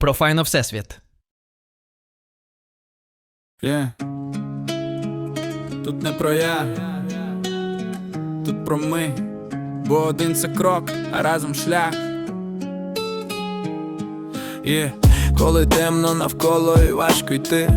Про файно Всесвіт. Є. Тут не про я, тут про ми, бо один це крок, а разом шлях. Є. Коли темно навколо і важко йти,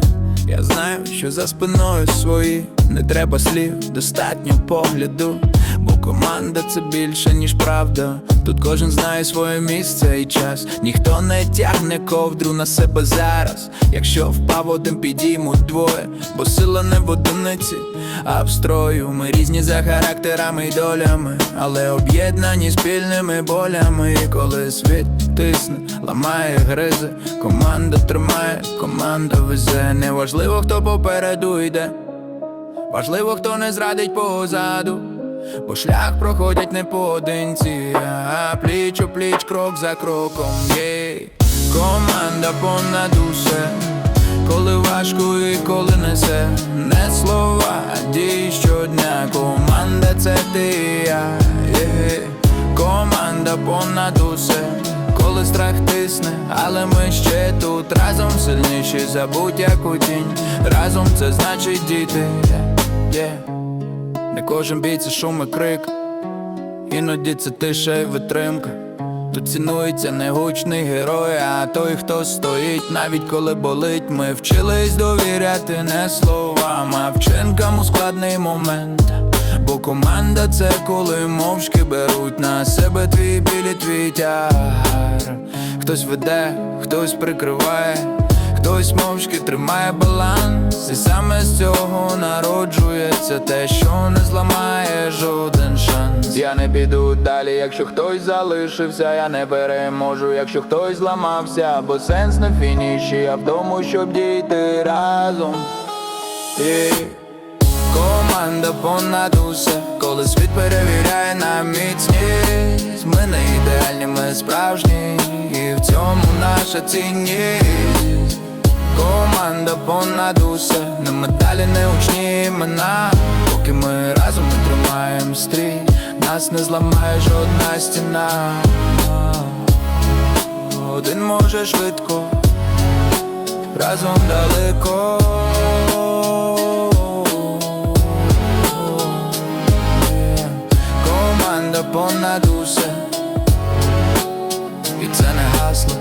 я знаю, що за спиною свої не треба слів, достатньо погляду, бо команда це більше, ніж правда. Тут кожен знає своє місце і час. Ніхто не тягне ковдру на себе зараз. Якщо впав один, підіймуть двоє, бо сила не в одиниці, а в строю. Ми різні за характерами і долями, але об'єднані спільними болями. І коли світ тисне, ламає, гризе, команда тримає, команда везе. Неважливо, хто попереду йде. Важливо, хто не зрадить позаду, бо шлях проходять не поодинці, а пліч у пліч, крок за кроком. Є команда понад усе, коли важко і коли несе, не слова, а дії щодня. Команда це ти і я. Є команда понад усе. Коли страх тисне, але ми ще тут разом сильніші за будь-яку тінь. Разом це значить діти. Yeah. Не кожен бій це шум і крик, іноді це тиша і витримка. Тут цінується не гучний герой, а той, хто стоїть, навіть коли болить. Ми вчились довіряти не словам, а вчинкам у складний момент. Бо команда це коли мовчки беруть на себе твій білі твій тягар. Хтось веде, хтось прикриває, хтось мовчки тримає баланс. І саме з цього народжується те, що не зламає жоден шанс. Я не піду далі, якщо хтось залишився, я не переможу, якщо хтось зламався, бо сенс на фініші, а в тому, щоб дійти разом. І Команда понад усе, коли світ перевіряє на міцність Ми не ідеальні, ми справжні, і в цьому наша цінність Команда понад усе, не медалі, не учні імена Поки ми разом ми тримаємо стрій, нас не зламає жодна стіна. Один може швидко, разом далеко. Команда понад усе І це не гасло